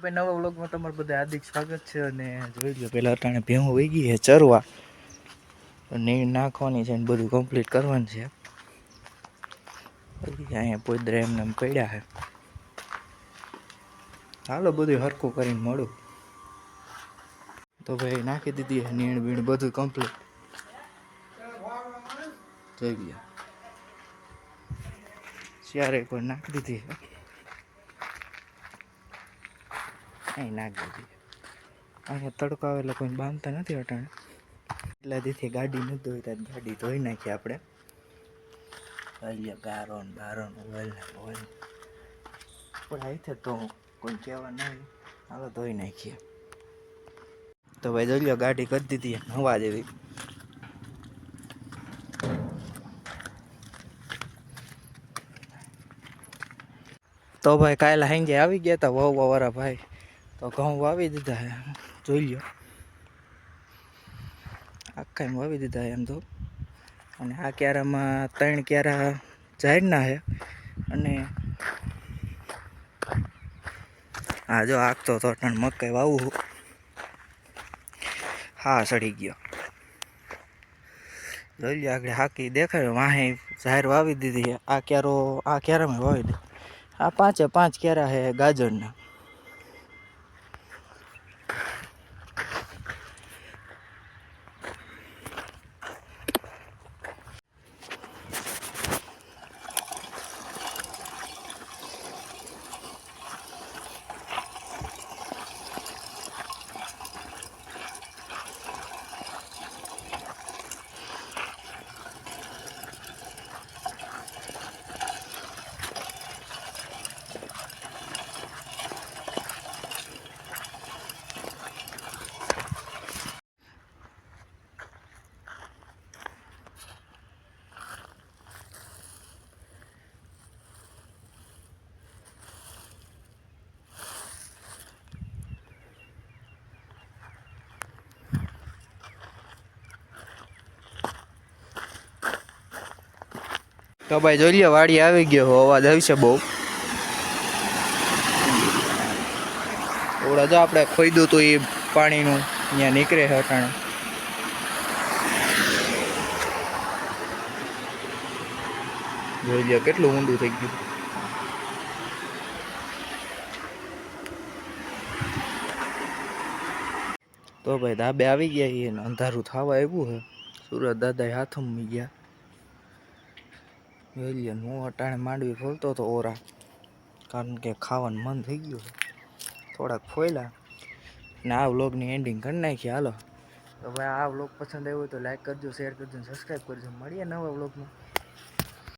ભાઈ, નવા વ્લોગમાં તમારું બધા હાર્દિક સ્વાગત છે અને જોઈ લો પહેલાં અટાણે ભેહું વહી ગઈ છે, ચરવા. નીણ નાખવાની છે ને બધું કમ્પ્લીટ કરવાનું છે. અહીંયા પોદરા એમને એમ પડ્યા છે. હાલો બધું હરખું કરીને મળું. તો ભાઈ, નાખી દીધી છે નીણ બીણ બધું કમ્પ્લીટ જોઈ ગયા ચારે કોઈ નાખી દીધી છે અહીં નાખી દીધી અહીંયા તડકો આવે એટલે કોઈ બાંધતા નથી અટાણે. એટલા દીથી ગાડી નથી ધોઈતા ગાડી ધોઈ નાખી આપણે. અહીંયા ગારોન ને બારો ને ઓઇલ ને ઓઇલ પણ થાય તો કોઈ કહેવા નહીં હાલો ધોઈ નાખીએ. તો ભાઈ જોઈ લો ગાડી કરી દીધી હવા જેવી. તો ભાઈ કાલે હેંગે આવી ગયા હતા વહુ વવારા ભાઈ. તો ઘઉં વાવી દીધા હે. જોઈ લ્યો. આખા એમ વાવી દીધા હે એમ તો. અને આ ક્યારામાં ત્રણ ક્યારા ઝાડના છે અને હા જો આખતો તો ત્રણ મકાઈ વાવું હા. સડી ગયો. જોઈ લ્યો, આગળ હાકી દેખાય વાહે ઝાડ વાવી દીધી. આ ક્યારો આ ક્યારામાં વાવી દે આ પાંચે પાંચ ક્યારા છે ગાજરના. તો ભાઈ જોઈ લ્યો, વાડી આવી ગયો અવાજ આવશે બહુ. ઓળા જો આપણે ખોઈદું તો એ પાણીનું, ત્યાં નીકળે છે અટાણે. જોઈ લ્યો, કેટલું ઊંડું થઈ ગયું. તો ભાઈ ધાબે આવી ગયા છીએ અંધારું થવા આવ્યું છે સુરત દાદા હાથમ ગયા. વેલિયન હું અટાણે માંડવી ખોલતો હતો ઓરા. કારણ કે ખાવાનું મન થઈ ગયું થોડાક ફોયલા ને આ વ્લોગની એન્ડિંગ કરી નાખી હાલો. તો ભાઈ આ વ્લોગ પસંદ આવ્યો તો લાઈક કરજો શેર કરજો સબસ્ક્રાઈબ કરજો. મળીએ નવા વ્લોગમાં.